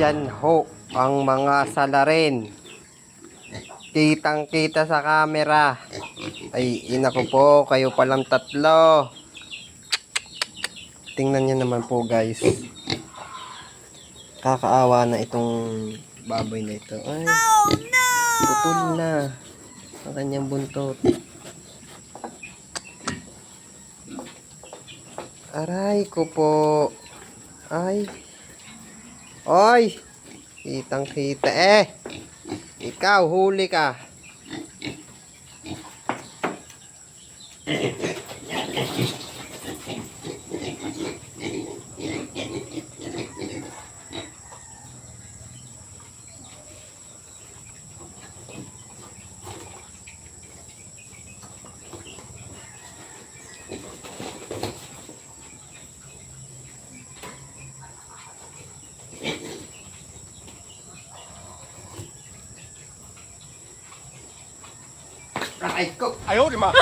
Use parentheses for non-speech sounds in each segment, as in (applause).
Yan ho ang mga salarin. Kitang kita sa camera. Ay, ina ko po, kayo palang tatlo. Tingnan nyo naman po guys. Kakaawa na itong baboy na ito. Ay, putol na. Ang kanyang buntot. Aray ko po. Ay. Oy! Kitang kita eh. Ikaw, huli ka. 哎呦我的妈！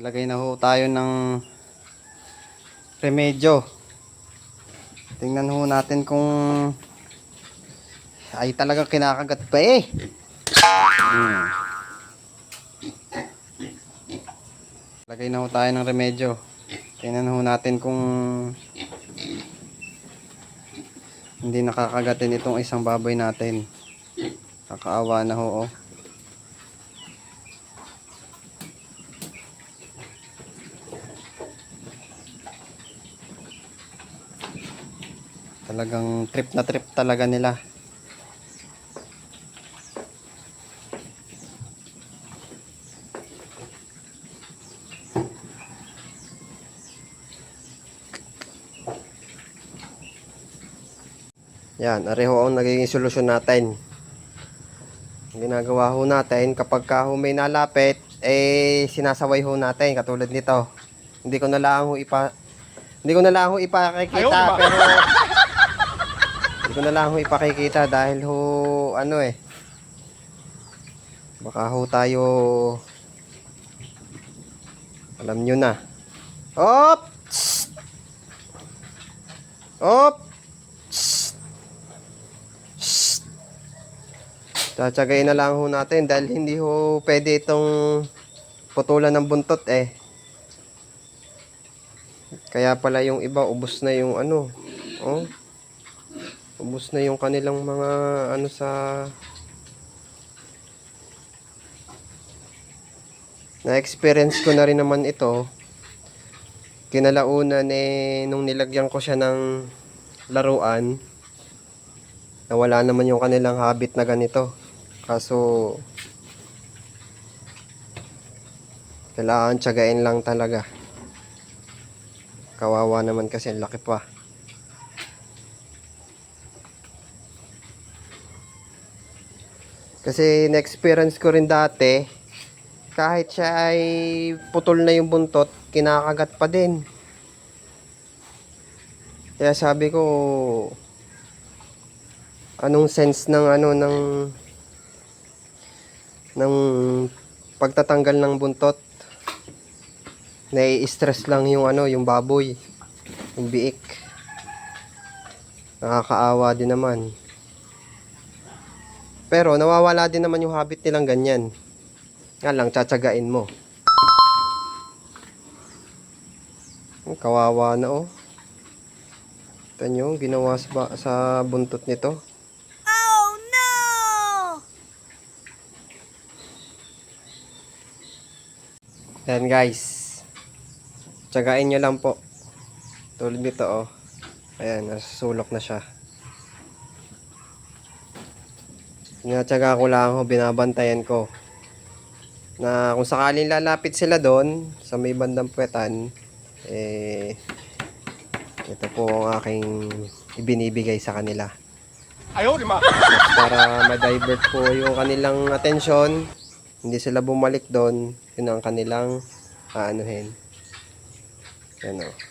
Lagay na ho tayo ng remedyo. Tingnan ho natin kung ay talagang kinakagat pa eh. Hmm. Lagay na ho tayo ng remedyo. Tingnan ho natin kung hindi nakakagatin itong isang baboy natin. Kakaawa na ho oh. Talagang trip na trip talaga nila. Yan, areho ang nagiging solusyon natin. Ang ginagawa ho natin, kapag ka ho may nalapit, eh sinasaway ho natin, katulad nito. Hindi ko na lang ho ipa... Hindi ko na lang ho ipakikita, Ayaw, pero... (laughs) Hindi ko na lang ho ipakikita dahil ho, ano eh. Baka ho tayo... Alam nyo na. Op! Op! Tsatsagayin na lang ho natin dahil hindi ho pwede itong putulan ng buntot eh. Kaya pala yung iba ubos na yung ano. Oh. Ubos na yung kanilang mga ano sa Na-experience ko na rin naman ito. Kinalaunan eh nung nilagyan ko siya ng laruan. Nawala naman yung kanilang habit na ganito. Kaso kailangan tiyagain lang talaga. Kawawa naman kasi laki pa. Kasi na-experience ko rin dati, kahit siya ay putol na yung buntot, kinakagat pa din. Kaya sabi ko, anong sense ng ano ng ng pagtatanggal ng buntot? Nai-stress lang yung ano, yung baboy, yung biik. Nakakaawa din naman. Pero nawawala din naman yung habit nilang ganyan. Nga lang, tsatsagain mo. Kawawa na oh. Ito nyo, ginawa sa, sa buntot nito. Oh no! Yan guys. Tsagain nyo lang po. Tulad nito oh. Ayan, nasusulok na siya. Tinatsaga ko lang ho, binabantayan ko. Na kung sakaling lalapit sila doon, sa may bandang puwetan, eh, ito po ang aking ibinibigay sa kanila. Ayaw, lima. Para ma-divert po yung kanilang atensyon, hindi sila bumalik doon, yun ang kanilang aanuhin. Yan o.